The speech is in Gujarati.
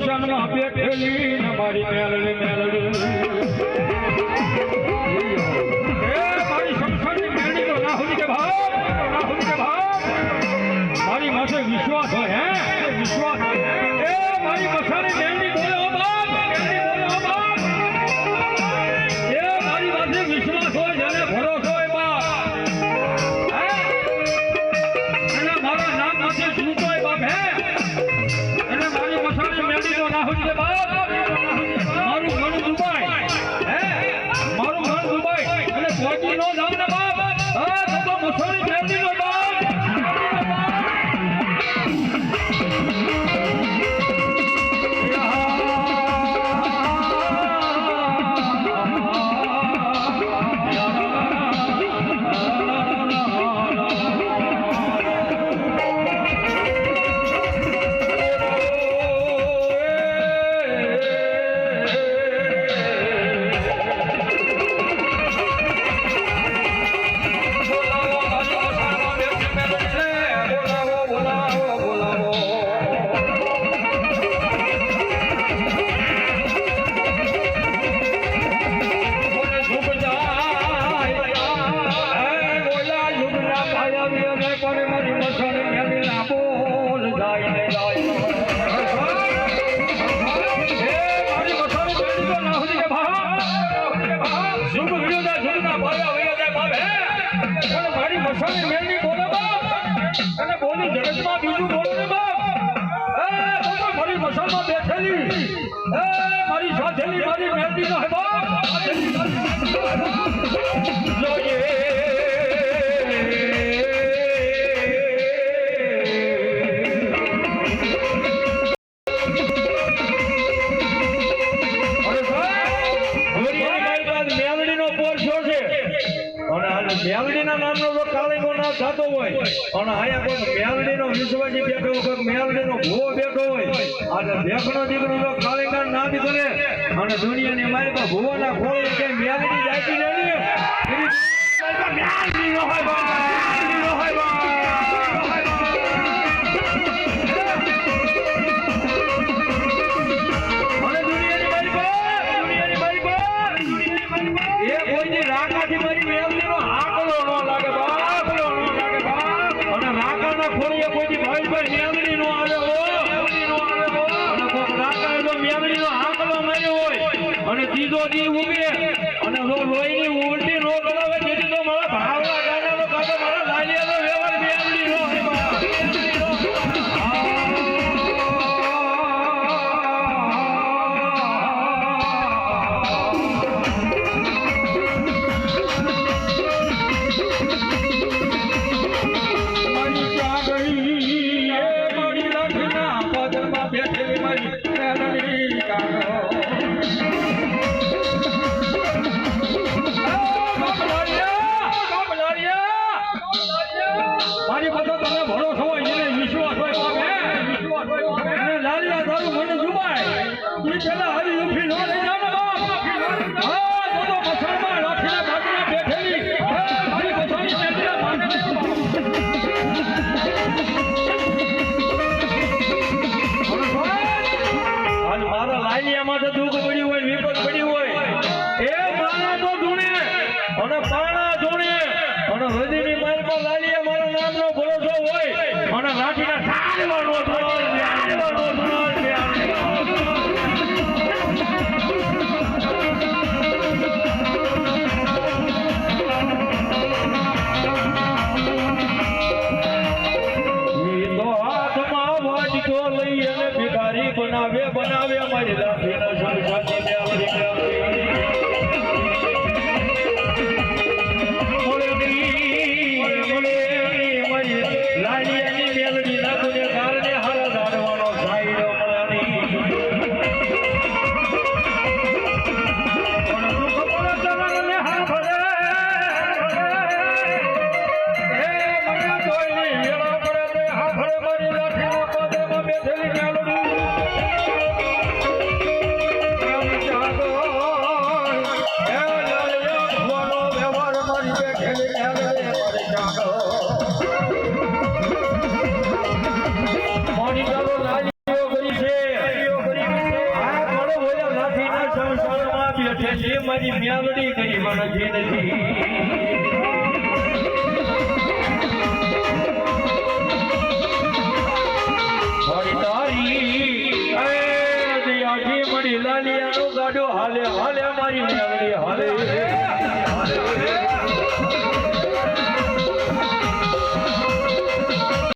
ગુલશનમાં બેઠેલી મારી મેલડી મેલડી. મારી માથે વિશ્વાસ હોય, હે? વિશ્વાસ હોય. એ મારી મસાની મેલડી બોલો ભરોસો એમાં મારા નામ માટે શું મારું ઘર દુબાય મારું ઘર દુબાય અને પહોંચી જાઉં. અને બોલી જગતમાં બીજું બોલો ને બાપ એ મારી મસામાં બેઠેલી. એ, મારી સાથેલી મારી મહેનતી નો હે બાપ થતો હોય અને અહીંયા કોઈ મેલડીનો વિશ્વજી બેઠો કોઈ મેલડીનો ભૂવો બેઠો હોય, આજે દેખનો દીકરો જો કાળીકાર ના બી કરે, અને દુનિયાની મારી તો ભૂવાના ખોળ કે મેલડી જાતી નહીં મેલડી નો હોય ના ખોળીએ કોઈ ભાવિભાઈ મેળણી નો આવે અને ત્રીજો દી ઉગે, અને લોહી ની ઉલટી ની માલ પર લાલી મારા નામ નો ભરોસો હોય. અને લાઠી ના ઠાર મારો બનાવે બનાવે અમારી લાઠી નો સંસાર ગાડો. હાલે હાલે મારી મેલડી હાલે.